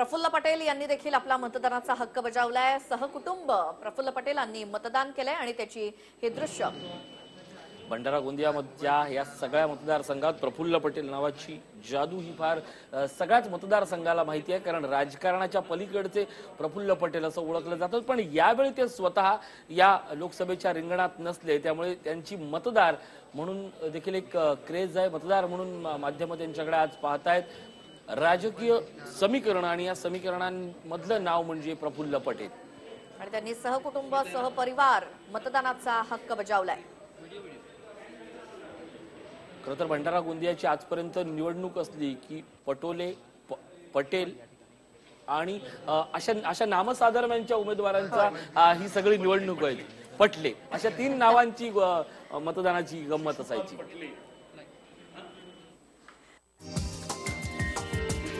प्रफुल्ल पटेल यांनी देखील आपला मतदानाचा हक्क बजावलाय. सहकुटुंब प्रफुल्ल पटेलांनी मतदान केलंय आणि त्याची हे दृश्य. भंडारा गोंदियामधल्या या सगळ्या मतदारसंघात प्रफुल्ल पटेल नावाची जादू ही फार सगळ्याच मतदारसंघाला माहिती आहे. कारण राजकारणाच्या पलीकडचे प्रफुल्ल पटेल असं ओळखलं जातं. पण यावेळी ते स्वतः या लोकसभेच्या रिंगणात नसले. त्यामुळे त्यांची मतदार म्हणून देखील एक क्रेज आहे. मतदार म्हणून माध्यमं त्यांच्याकडे आज पाहतायत. राजकीय समीकरण आणि या समीकरणांमधलं नाव म्हणजे प्रफुल्ल पटेल. आणि त्यांनी सहकुटुंब सहपरिवार मतदानाचा हक्क बजावलाय. खरं तर भंडारा गोंदियाची आजपर्यंत निवडणूक असली की पटोले पटेल आणि अशा अशा नामसाधर्म्यांच्या उमेदवारांचा ही सगळी निवडणूक आहे पटले अशा तीन नावांची मतदानाची गंमत असायची.